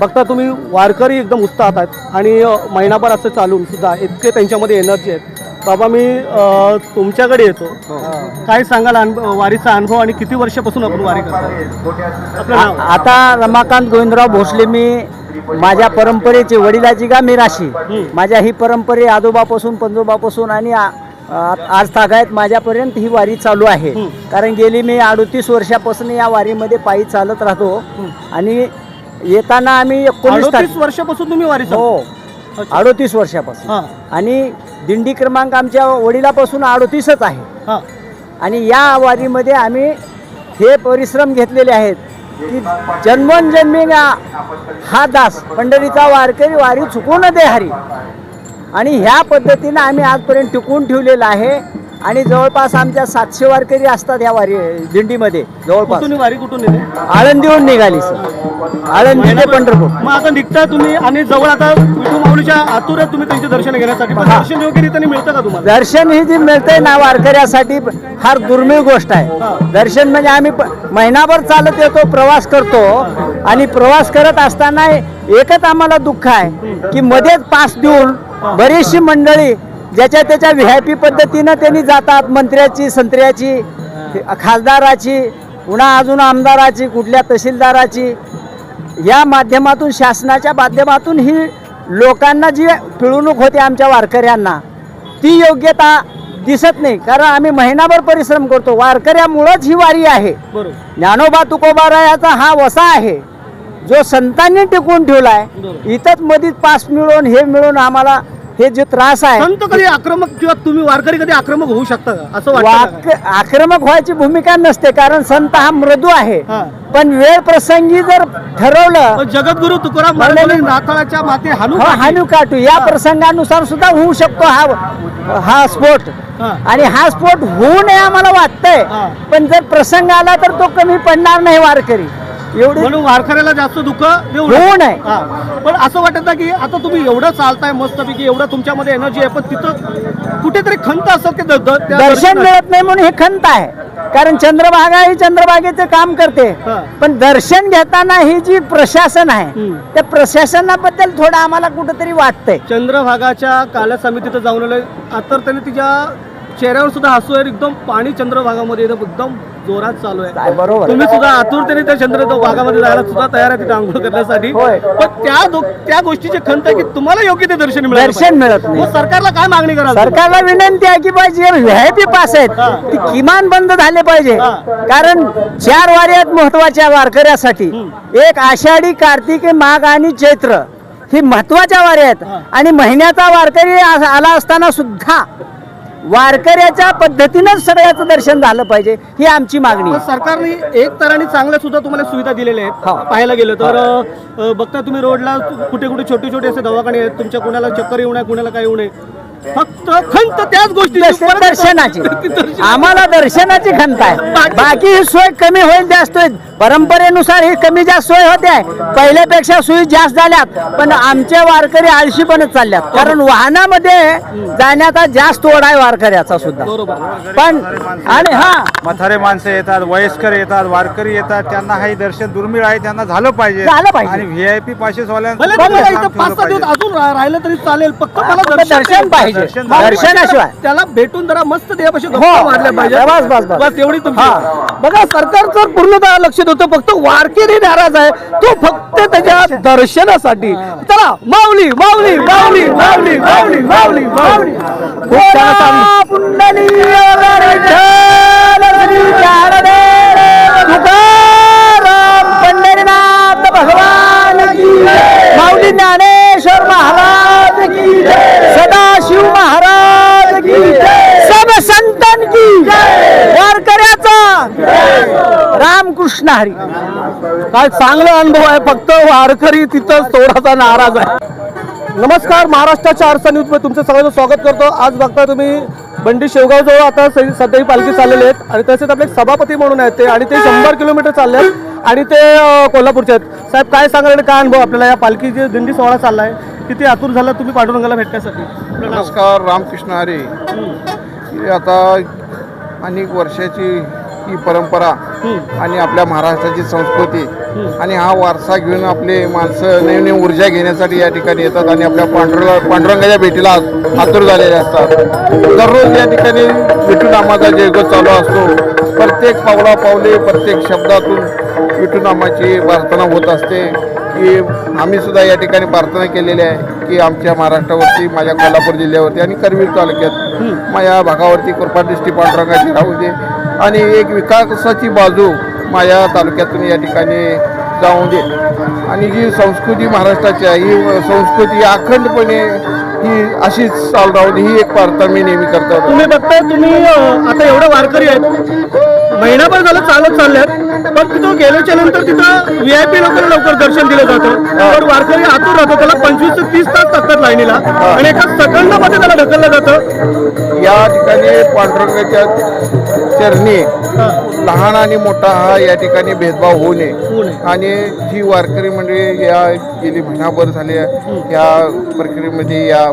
बघता तुम्ही वारकरी एकदम उत्साहात आहेत. आणि महिनाभर असं चालून सुद्धा इतके त्यांच्यामध्ये एनर्जी आहेत. बाबा मी तुमच्याकडे येतो. काय सांगाल अनुभव वारीचा अनुभव आणि किती वर्षापासून आपण वारी करतो? आता रमाकांत गोविंदराव भोसले मी माझ्या परंपरेची वडिलाची का मिराशी माझ्या ही परंपरे आजोबापासून पंजोबापासून आणि आज तागायत माझ्यापर्यंत ही वारी चालू आहे. कारण गेली मी अडतीस वर्षापासून या वारीमध्ये पायी चालत राहतो. आणि येताना आम्ही एकोणीस अडोतीस तारीख वर्षापासून तुम्ही वारी हो. अच्छा. अडोतीस वर्षापासून. हां. आणि दिंडी क्रमांक आमच्या वडिलापासून अडोतीसच आहे. हां. आणि या वारीमध्ये आम्ही हे परिश्रम घेतलेले आहेत की जन्मोनजन्मी हा दास पंढरीचा वारकरी वारी चुकू न दे हरी. आणि ह्या पद्धतीनं आम्ही आजपर्यंत टिकून ठेवलेलं आहे. आणि जवळपास आमच्या सातशे वारकरी असतात या वारी दिंडीमध्ये जवळपास. कुठून वारी कुठून येते? आळंदीहून निघाली सर. आळंदी ते पंढरपूर. मग आता निघता तुम्ही आणि जवळ आता विठू माऊलीच्या आतुरात तुम्ही त्यांचे दर्शन घेण्यासाठी पण. दर्शन योग्य रीतीने मिळतं का तुम्हाला? दर्शन ही जी मिळते ना वारकऱ्यासाठी फार दुर्मिळ गोष्ट. आहे. दर्शन म्हणजे आम्ही महिनाभर चालत येतो प्रवास करतो आणि प्रवास करत असताना एकच आम्हाला दुःख आहे की मध्येच पास देऊन बरीचशी मंडळी ज्याच्या त्याच्या व्ही आय पी पद्धतीनं त्यांनी जातात मंत्र्याची संत्र्याची खासदाराची पुन्हा अजून आमदाराची कुठल्या तहसीलदाराची. या माध्यमातून शासनाच्या माध्यमातून ही लोकांना जी पिळवणूक होते आमच्या वारकऱ्यांना ती योग्यता दिसत नाही. कारण आम्ही महिनाभर परिश्रम करतो. वारकऱ्यामुळंच ही वारी आहे. ज्ञानोबा तुकोबारायाचा हा वसा आहे. जो संतांनी टिकून ठेवलाय. बरोबर. इथंच मधीच पास मिळवून हे मिळून आम्हाला हे जे त्रास आहे संत कधी आक्रमक किंवा तुम्ही वारकरी कधी आक्रमक होऊ शकता का असं वाटतं वाक का? आक्रमक व्हायची भूमिका नसते कारण संत हा मृदू आहे हा. पण वेळ प्रसंगी जर ठरवलं पण जगद्गुरु तुकाराम महाराजांनी नाताळाच्या माती हो हानू काटू या प्रसंगानुसार सुद्धा होऊ शकतो हा हा स्फोट हा. आणि हा स्फोट होऊ नये आम्हाला वाटतंय हा. पण जर प्रसंग आला तर तो कमी पडणार नाही वारकरी एवढी म्हणून वारकऱ्याला जास्त दुःख देऊ. हा. पण असं वाटत नाही की आता तुम्ही एवढं चालताय मस्तपैकी एवढं तुमच्यामध्ये एनर्जी आहे पण तिथं कुठेतरी खंत असत की दर्शन मिळत नाही म्हणून हे खंत आहे कारण चंद्रभागा ही चंद्रभागेचे काम करते. पण दर्शन घेताना ही जी प्रशासन आहे. त्या प्रशासनाबद्दल थोडं आम्हाला कुठंतरी वाटतंय चंद्रभागाच्या काल्या समितीत जाऊन आलोय आता त्यांनी तिच्या चेहऱ्यावर सुद्धा हसू आहे एकदम पाणी चंद्रभागामध्ये एकदम जोरात चालू आहे बरोबर तुम्ही सुद्धा आतुरतेने त्या चंद्र भागामध्ये जायला सुद्धा तयार आहे तिथे आंघोळ करण्यासाठी होय. पण त्या दो- त्या गोष्टीची खंत आहे की तुम्हाला योग्य ते दर्शन मिळालं दर्शन. मिळत नाही मग सरकारला काय मागणी कराल तुम्ही? सरकारला विनंती आहे की पाहिजे जे व्ही आय पी पास आहेत हा. ती किमान बंद झाले पाहिजे हा. कारण चार वारी आहेत महत्त्वाच्या वारकऱ्यासाठी एक आषाढी कार्तिकी माघ आणि चैत्र ही महत्त्वाच्या वाऱ्या आहेत हा. आणि महिन्याचा वारकरी आ- आला असताना सुद्धा वारकऱ्याच्या पद्धतीनंच सगळ्याचं दर्शन झालं पाहिजे ही आमची मागणी आहे. सरकारने एक तराने चांगल्या सुद्धा तुम्हाला सुविधा दिलेल्या आहेत. हो. पाहायला गेलं तर अ, बघता तुम्ही रोडला कुठे कुठे छोटे छोटे असे दवाखाने आहेत. तुमच्या कुणाला चक्कर येऊ नये कुणाला काय येऊ नये. फक्त खंत त्याच गोष्टी दर्शन- दर्शनाची. आम्हाला दर्शनाची खंत आहे. बाकी ही सोय कमी होईल जास्त होईल. परंपरेनुसार ही कमी जास्त सोय होते. पहिल्यापेक्षा सोयी जास्त झाल्यात पण आमचे वारकरी आळशीपणच चालल्यात. कारण वाहनामध्ये जाण्याचा जास्त ओढ आहे वारकऱ्याचा सुद्धा. पण आणि हा. म्हातारे माणसं येतात वयस्कर येतात वारकरी येतात त्यांना हे दर्शन दुर्मिळ आहे त्यांना झालं पाहिजे. झालं पाहिजे. आणि व्ही आय पी पासेस भले वाल्यांना तुम्हाला इथं पाच सहा दिवस अजून राहिलं तरी चालेल फक्त मला फक्त दर्शन पाहिजे. दर्शन दर्शनाशिवाय. त्याला भेटून जरा मस्त देवापाशी हो. गप्पा मारल्या पाहिजे बस, बस, बस. बस एवढी तुमची. हा. बघा सरकारचं पूर्णतः लक्ष देतो फक्त वारकरी नाराज आहे. तो फक्त त्याच्या दर्शनासाठी. चला माऊली माऊली माऊली माऊली माऊली माऊली माऊली. पुंडली रामकृष्ण हरी. काय चांगला अनुभव आहे फक्त वारकरी तिथं थोडासा नाराज आहे. नमस्कार महाराष्ट्राच्या आरसा न्यूजमध्ये तुमचं सगळ्यांचं स्वागत करतो. आज बघता तुम्ही बंडी शेवगाव जवळ आता स- सध्या ही पालखी चाललेली आहेत. आणि तसेच आपले सभापती म्हणून आहेत ते. आणि ते शंभर किलोमीटर चालले आहेत. आणि ते कोल्हापूरचे आहेत. साहेब काय सांगाल आणि काय अनुभव आपल्याला या पालखीची दिंडी सोहळा चाललाय किती आतुर झाला तुम्ही पांडुरंगाला भेटण्यासाठी? नमस्कार रामकृष्ण हरी. ही आता अनेक वर्षाची ही परंपरा आणि आपल्या महाराष्ट्राची संस्कृती आणि हा वारसा घेऊन आपले माणसं नवीन नवीन ऊर्जा घेण्यासाठी या ठिकाणी येतात आणि आपल्या पांडुरंगा पांडुरंगाच्या भेटीला आतुर झालेले असतात. दररोज या ठिकाणी विठुनामाचा जयगोत चालू असतो. प्रत्येक पावला पावले प्रत्येक शब्दातून विठुनामाची प्रार्थना होत असते. की आम्ही सुद्धा या ठिकाणी प्रार्थना केलेली आहे की आमच्या महाराष्ट्रावरती माझ्या कोल्हापूर जिल्ह्यावरती आणि करवीर तालुक्यात माझ्या भागावरती कृपादृष्टी पांडुरंगाची राहू दे. आणि एक विकासाची बाजू माझ्या तालुक्यातून या ठिकाणी जाऊ दे. आणि जी संस्कृती महाराष्ट्राची आहे ही संस्कृती अखंडपणे ही अशीच चाल राहू दे ही एक वार्ता मी नेहमी करतो. तुम्ही बघताय तुम्ही आता एवढं वारकरी आहेत. महिनाभर झालं चालत चालल्यात. पण तिथं गेल्याच्यानंतर तिथं व्ही आय पी लोकांना लवकर दर्शन दिलं जातं. पण वारकरी आतूर राहतो त्याला पंचवीस ते तीस तास लागतात लाईनीला. आणि एका सेकंदामध्ये त्याला ढकललं जातं. या ठिकाणी पांडुरंगाच्या चरणी लहान आणि मोठा हा या ठिकाणी भेदभाव होऊ नये. आणि जी वारकरी मंडळी या गेली महिनाभर झाले या प्रक्रियेमध्ये या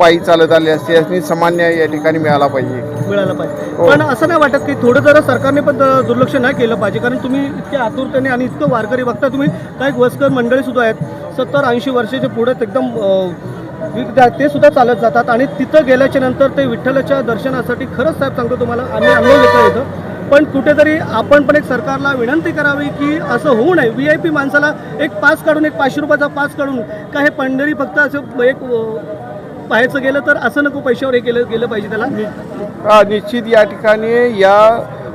पायी चालत आले असते याची समान न्याय या ठिकाणी मिळाला पाहिजे. मिळालं पाहिजे. पण असं नाही वाटत की थोडं जरा सरकारने पण दुर्लक्ष नाही केलं पाहिजे. कारण तुम्ही इतके आतुरतेने आणि इतकं वारकरी बघता तुम्ही काही वयस्कर मंडळी सुद्धा आहेत सत्तर ऐंशी वर्षाचे पुढे एकदम ते सुद्धा चालत जातात आणि तिथं गेल्याच्यानंतर ते विठ्ठलाच्या दर्शनासाठी खरंच साहेब सांगतो तुम्हाला आम्ही अनुभव घेतो इथं. पण कुठेतरी आपण पण एक सरकारला विनंती करावी की असं होऊ नये. व्ही आय पी माणसाला एक पास काढून एक पाचशे रुपयाचा पास काढून काय हे पंढरी फक्त असं एक पाहायचं गेलं तर असं नको पैशावर हे केलं गेलं पाहिजे त्याला? हा, निश्चित या ठिकाणी या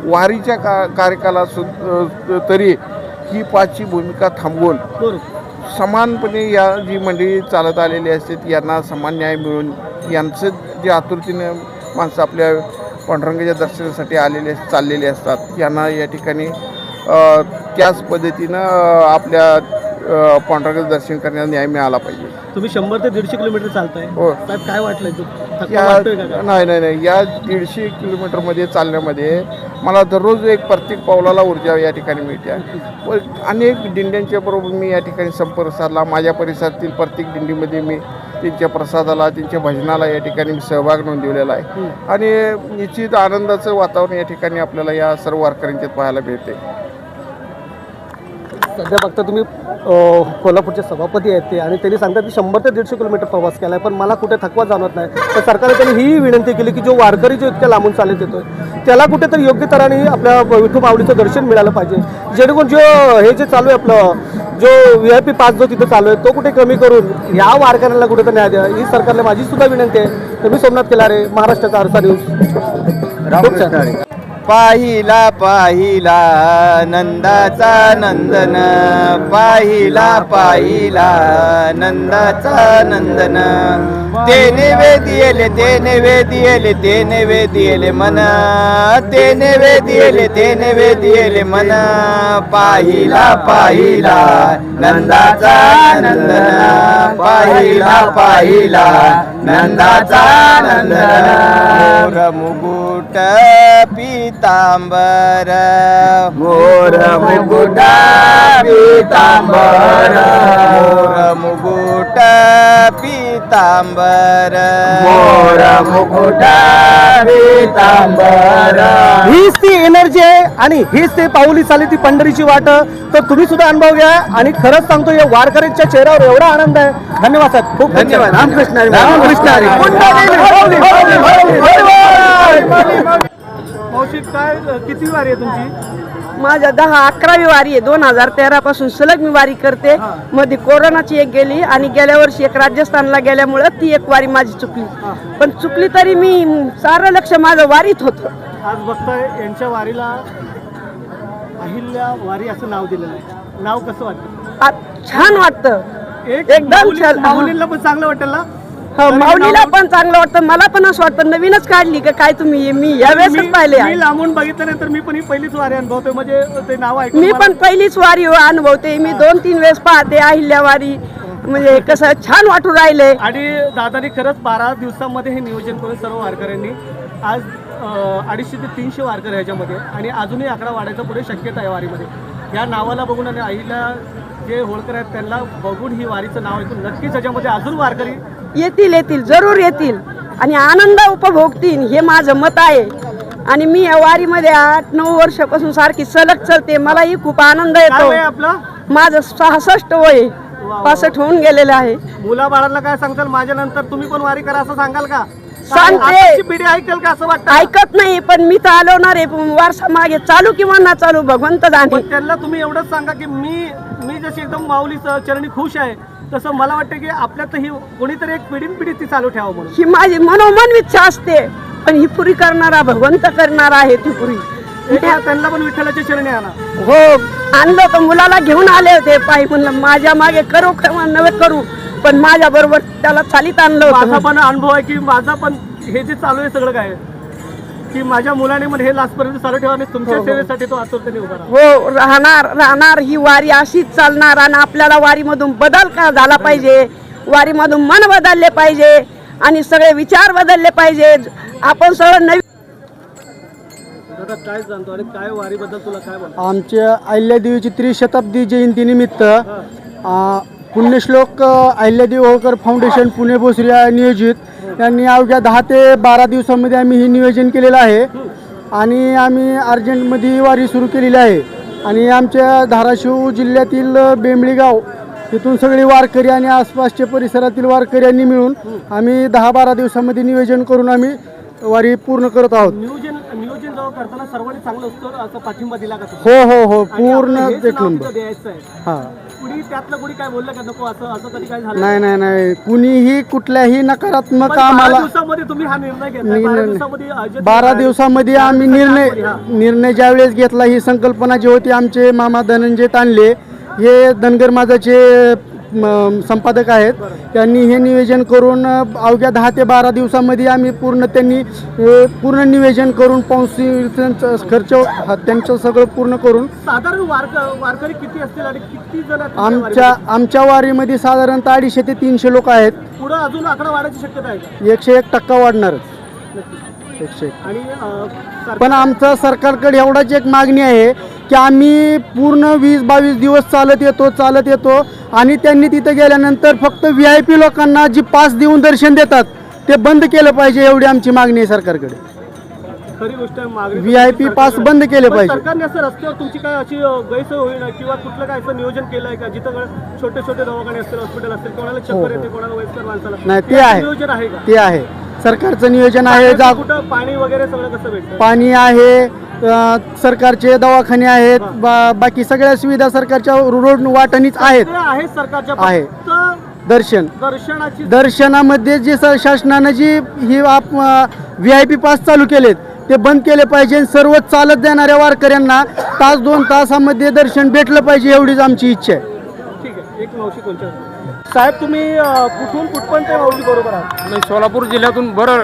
वारीच्या का कार्यकालात सुद्धा तरी ही पाचची भूमिका थांबवून समानपणे या जी मंडळी चालत आलेली असतात यांना समान न्याय मिळून यांचं जे आतुरतेनं माणसं आपल्या पांडुरंगाच्या दर्शनासाठी आलेले चाललेले असतात यांना या ठिकाणी त्याच पद्धतीनं आपल्या पांडुरंगाचं दर्शन करण्यास न्याय मिळाला पाहिजे. तुम्ही शंभर ते दीडशे किलोमीटर चालताय. हो. साहेब काय थकवा या? नाही नाही नाही. या दीडशे किलोमीटरमध्ये चालण्यामध्ये मला दररोज एक प्रत्येक पावलाला ऊर्जा या ठिकाणी मिळते. व अनेक दिंड्यांच्या बरोबर मी या ठिकाणी संपर्क साधला. माझ्या परिसरातील प्रत्येक दिंडीमध्ये मी त्यांच्या प्रसादाला त्यांच्या भजनाला या ठिकाणी मी सहभाग नोंदवलेला आहे. आणि निश्चित आनंदाचं वातावरण या ठिकाणी आपल्याला या सर्व वारकऱ्यांच्यात पाहायला मिळते. सध्या फक्त तुम्ही कोल्हापूरचे सभापती आहेत ते. आणि त्यांनी सांगतात की शंभर ते दीडशे किलोमीटर प्रवास केला आहे पण मला कुठे थकवा जाणवत नाही. तर सरकारने त्यांनी ही विनंती केली की जो वारकरी जो इतक्या लांबून चालत येतोय त्याला कुठेतरी योग्य तऱ्हेने आपल्या विठू माऊलीचं दर्शन मिळालं पाहिजे. जेणेकरून जो हे जे चालू आहे आपलं जो व्ही आय पी पास जो तिथं चालू आहे तो कुठे कमी करून या वारकऱ्यांना कुठेतरी न्याय द्या. ही सरकारला माझी सुद्धा विनंती आहे. तर मी सोमनाथ केलारे महाराष्ट्राचा आरसा न्यूज. पाहिला पाहिला नंदाचा नंदन. पाहिला पाहिला नंदाचा नंदन. तेने नैवेद्यले तेने नैवेद्यले तेने नैवेद्यले मन. तेने नैवेद्यले तेने नैवेद्यले मन. पाहिला पाहिला नंदाचा नंदन. पाहिला पाहिला नंदाचा नंदन. मुकुट पीतांबर। मोर मुकुट पीतांबर। मोर मुकुट पीतांबर। मोर मुकुट पीतांबर। हीच ती एनर्जी आहे आणि हीच ते पाऊली चाली ती पंढरीची वाट. तर तुम्ही सुद्धा अनुभव घ्या आणि खरंच सांगतो या वारकऱ्यांच्या चेहऱ्यावर एवढा आनंद आहे. धन्यवाद साहेब. खूप धन्यवाद. रामकृष्ण. रामकृष्ण मावशी काय किती वारी आहे तुमची? माझ्या दहा अकरावी वारी आहे. दोन हजार तेरा पासून सलग मी वारी करते. मध्ये कोरोनाची एक गेली आणि गेल्या वर्षी एक राजस्थानला गेल्यामुळं ती एक वारी माझी चुकली. पण चुकली तरी मी सारं लक्ष माझं वारीत होतं. आज बघताय यांच्या वारीला अहिल्या वारी असं नाव दिलेलं आहे. नाव कसं वाटतं? छान वाटतं. एक एकदम छान. पण चांगलं वाटेल ना? हो, तरी माऊलीला पण चांगलं वाटतं मला पण असं वाटतं. नवीनच काढली का काय तुम्ही? मी यावेळेसच मी- पाहिले मी लांबून बघितल्यानंतर मी पण ही पहिलीच वारी अनुभवतोय. म्हणजे ते नाव ऐकून मी पण पहिलीच वारी अनुभवते. मी दोन तीन वेळेस पाहते अहिल्या वारी. म्हणजे कसं छान वाटू राहिले. आणि दादानी खरंच बारा दिवसांमध्ये हे नियोजन करून सर्व वारकऱ्यांनी आज अडीचशे ते तीनशे वारकरी ह्याच्यामध्ये. आणि अजूनही आकडा वाढायचा पुढे शक्यता आहे वारीमध्ये. या नावाला बघून आणि आईला जे होळकर आहेत त्यांना बघून ही वारीचं नाव ऐकून नक्कीच ह्याच्यामध्ये अजून वारकरी येतील येतील जरूर येतील. आणि आनंद उपभोगतील हे माझं मत आहे. आणि मी या वारीमध्ये आठ नऊ वर्षापासून सारखी सलग चलते मलाही खूप आनंद येतो. माझं सहासष्ट वय. पासष्ट होऊन गेलेलं आहे. मुला बाळांना काय सांगताल? माझ्या नंतर तुम्ही पण वारी करा असं सांगाल का? सांगते. ऐकेल का असं वाटतं? ऐकत नाही पण मी तर आलोणार आहे. पण वारसा मागे चालू किंवा ना चालू भगवंत जाणे. त्यांना तुम्ही एवढंच सांगा की मी मी जशी एकदम माऊली च- चरणी खुश आहे तसं मला वाटतं की आपल्यात ही कोणीतरी एक पिढीन पिढी ती चालू ठेवा म्हणून. ही माझी मनोमन इच्छा असते पण ही पुरी करणारा भगवंत करणारा आहे ती पुरी. त्यांना पण विठ्ठलाच्या चरणी आणा. हो आणलं तर मुलाला घेऊन आले होते पायी. म्हणलं माझ्या मागे करू किंवा नव्हे करू. पण माझ्या बरोबर त्याला चालीत आणलं माझा पण अनुभव आहे की माझा पण हे जे चालू आहे सगळं काय? की माझ्या मुलाने पण हे लास्टपर्यंत चालू ठेवा आणि तुमच्या सेवेसाठी तो आतुरतेने उभा राहा. हो राहणार राहणार ही वारी अशीच चालणार आणि आपल्याला वारीमधून बदल का झाला पाहिजे? वारीमधून मन बदलले पाहिजे आणि सगळे विचार बदलले पाहिजे. आपण सगळं नवीन दादा काय जाणतो आणि काय वारीबद्दल तुला काय बोल आमच्या अहिल्यादेवीची त्रिशताब्दी जयंतीनिमित्त अ, पुण्यश्लोक अ, अहिल्यादेवी होळकर फाउंडेशन पुणे भोसरी या नियोजित यांनी अवघ्या दहा ते बारा दिवसामध्ये आम्ही हे नियोजन केलेलं आहे. आणि आम्ही अर्जंटमध्ये वारी सुरू केलेली आहे. आणि आमच्या धाराशिव जिल्ह्यातील बेंबळी गाव तिथून सगळे वारकरी आणि आसपासच्या परिसरातील वारकऱ्यांनी मिळून आम्ही दहा बारा दिवसामध्ये नियोजन करून आम्ही वारी पूर्ण करत आहोत. नियोजन नियोजन जेव्हा करताना सर्वांनी चांगलं असतं असं पाठिंबा दिला का? हो हो हो. पूर्ण एक नंबर हां. कुणी त्यातलं कुणी काय बोललं का? नको असं असं काय झालं? नाही नाही नाही. कुणीही कुठल्याही नकारात्मक पण बारा आम्हाला दिवसामध्ये तुम्ही हा निर्णय घेतला निर्णय- बारा दिवसामध्ये अजय बारा दिवसामध्ये आम्ही निर्णय निर्णय ज्यावेळेस घेतला ही संकल्पना जी होती आमचे मामा धनंजय तांडले हे धनगर माझाचे संपादक आहेत. त्यांनी हे नियोजन करून अवघ्या दहा ते बारा दिवसामध्ये आम्ही पूर्ण त्यांनी पूर्ण नियोजन करून पाऊस खर्च त्यांचं सगळं पूर्ण करून साधारण वारक वारकरी किती असतील आणि किती जण आहेत तुमच्या आमच्या? आमच्या वारीमध्ये साधारणतः अडीचशे ते तीनशे लोक आहेत. पुढं अजून आकडा वाढायची शक्यता आहे एकशे एक टक्का वाढणारच. एकशे एक. पण आमचं सरकारकडे एवढाच एक मागणी आहे की आम्ही पूर्ण वीस बावीस दिवस चालत येतो चालत येतो आणि त्यांनी तिथं गेल्यानंतर फक्त व्ही आय पी लोकांना जी पास देऊन दर्शन देतात ते बंद केलं पाहिजे एवढी आमची मागणी आहे सरकारकडे. खरी गोष्ट व्ही आय पी पास बंद केले पाहिजे. सरकारने असं रस्त्यावर तुमची काय अशी गैरसोय होईल किंवा कुठलं काय असं नियोजन केलं आहे का? जिथं छोटे छोटे दवाखाने असतील हॉस्पिटल असतील कोणाला चक्कर येते कोणाला वयस्कर माणसाला? हो, नाही ते आहे. नियोजन आहे का? ते आहे. सरकारचं नियोजन आहे जा कुठं पाणी वगैरे सगळं कसं भेटतं? पाणी आहे अ, सरकारचे दवाखाने आहेत बा बाकी सगळ्या सुविधा सरकारच्या रोड वाटणीच आहेत. आहे सरकारच्या आहे. फक्त दर्शन. दर्शनाची दर्शनामध्ये जे स- शासनानं जी ही आप व्ही आय पी पास चालू केलेत ते बंद केले पाहिजे आणि सर्व चालत जाणाऱ्या वारकऱ्यांना तास दोन तासामध्ये दर्शन भेटलं पाहिजे एवढीच आमची इच्छा आहे. ठीक आहे. एक मावशी कोणच्या? साहेब तुम्ही अं, कुठून कुठपर्यंत माऊली बरोबर आहात? मी सोलापूर जिल्ह्यातून बरड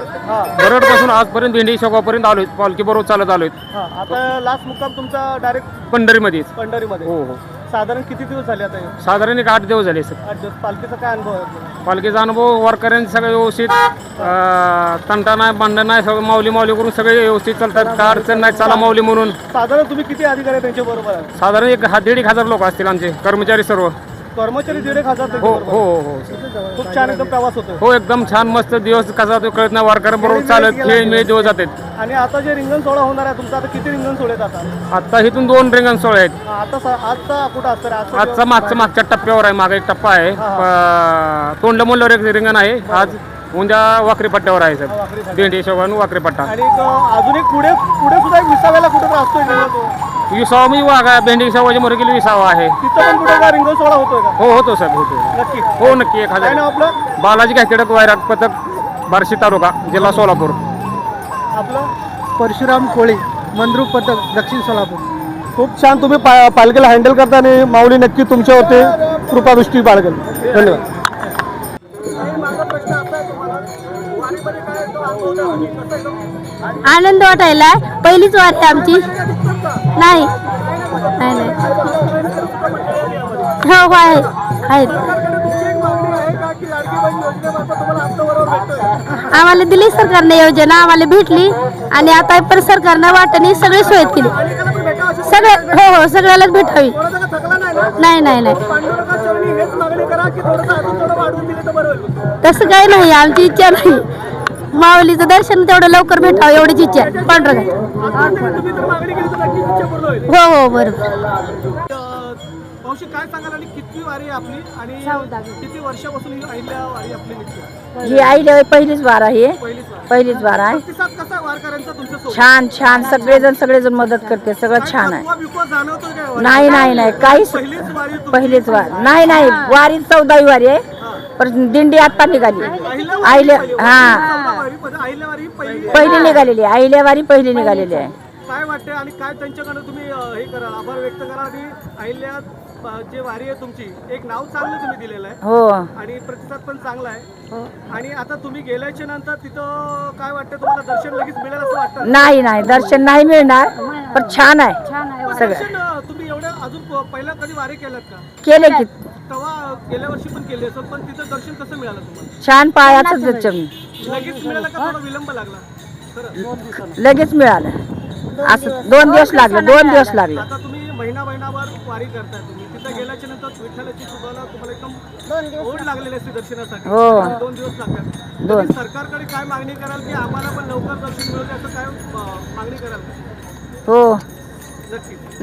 बरडपासून आजपर्यंत भेंडी शोकापर्यंत आलोय पालखी बरोबर चालत आलोय. हा आता लास्ट मुक्काम तुमचा डायरेक्ट पंढरीमध्येच. पंढरीमध्ये हो हो. साधारण किती दिवस झाले आता हे? साधारण एक आठ दिवस झाले सर. आठ दिवस. पालखीचा काय अनुभव आहे? पालखीचा अनुभव वारकऱ्यांचे सगळं व्यवस्थित अं, तंटा नाही भांडण नाही सगळं माऊली माऊली करून सगळे व्यवस्थित चालतात. काय अडचण नाही चला माऊली म्हणून. साधारण तुम्ही किती अधिकारी त्यांच्या बरोबर? आहात साधारण एक हा दीड एक हजार लोक असतील आमचे कर्मचारी सर्व. कर्मचारी दीड एक हजार हो. हो हो हो. खूप छान एकदम प्रवास होतो हो एकदम छान मस्त दिवस कसा जातो कळत नाही वारकऱ्यांबरोबर चालत खेळ मिळ दिवस जातात आणि आता जे रिंगण सोहळा होणार आहे तुमचा आता किती रिंगण सोहळे जातात आता? इथून दोन रिंगण सोहळे आहेत. आता स- आजचा कुठं असतं आजचा मागचा मागच्या टप्प्यावर आहे मागे एक टप्पा आहे. प- तोंडमुल्यावर एक रिंगण आहे. आज उद्या वाकरी पट्ट्यावर आहे सर दिंडी शोभान वाकरी पट्टा. आणि एक, अं, अजून एक पुढे पुढे सुद्धा एक विसाव्याला कुठं तर असतोय रिंगण तो? विसावा मी वाघा भेंडी शावाची मोरगिली विसावा आहे. तिथं पण कुठं का रिंगण सोहळा होतोय का? हो होतो साहेब होतो. नक्की. हो नक्की एक काय नाव हजार आपलं? बालाजी घाटेडक वैराट पथक बार्शी तालुका जिल्हा सोलापूर. आपलं? परशुराम कोळी मंद्रू पथक दक्षिण सोलापूर. खूप छान. तुम्ही पा पालखीला हँडल करता आणि माऊली नक्की तुमच्यावरती कृपादृष्टी बाळगेल. धन्यवाद. आनंद वाटायला पहिलीच वाटते आमची. नाही. नाही नाही. हो हो आहे. आहेत आम्हाला दिली सरकारने योजना आम्हाला भेटली. आणि आता पण सरकारनं वाटणी सगळी सोय केली. सगळं हो हो सगळ्यालाच भेटावी. नाही नाही नाही. तसं काही नाही आमची इच्छा नाही. माऊलीचं दर्शन तेवढं लवकर भेटावं एवढीच इच्छा आहे. पांडुरंगाची हो हो बरोबर. अं, मावशी काय सांगाल आणि किती वारी आहे आपली? आणि किती वर्षापासून ही वारी आपली ही आईल्या पहिलीच वार आहे. पहिलीच वारी. आहे. छान छान. सगळेजण सगळेजण मदत करते. सगळं छान आहे? नाही नाही नाही. काहीच पहिलीच वारी तुमची? पहिलीच वार. नाही नाही. वारी चौदावी वारी आहे. पण दिंडी आता निघाली. पहिली. हा. चौदा वारी, पण अहिल्या वारी पहिली पहिली निघालेली आहे. आईल्या वारी पहिली निघालेली आहे. काय वाटते आणि काय त्यांच्याकडे तुम्ही अं, हे करा आभार व्यक्त करा आणि अहिल्या अं, जे वारी आहे तुमची एक नाव चांगलं तुम्ही दिलेलं आहे. हो. आणि प्रतिसाद पण चांगला आहे. आणि आता तुम्ही गेल्याच्यानंतर तिथं काय वाटतं तुम्हाला दर्शन लगेच मिळेल असं वाटतं? नाही नाही. दर्शन नाही मिळणार पण छान आहे. पण सगळं. दर्शन अं, तुम्ही एवढ्या अजून प- पहिला कधी वारी केलात का? केले की. तेव्हा गेल्या वर्षी पण केली असेल पण तिथं दर्शन कसं मिळालं तुम्हाला? छान पायाच दर्शन लगेच मिळालं का थोडा विलंब लागला? खरं. लगेच मिळालं. असं दोन दिवस लागले दोन दिवस लागले. आता तुम्ही महिना महिनाभर वारी करताय तुम्ही. तिथं गेल्याच्यानंतर विठ्ठलाची तुम्हाला तुम्हाला एकदम ओढ लागलेली असते दर्शनासाठी. हो. दोन दिवस लागतात. दोन. तुम्ही सरकारकडे काय मागणी कराल की आम्हाला पण लवकर दर्शन मिळू असं काय अं, मागणी कराल? हो. नक्कीच.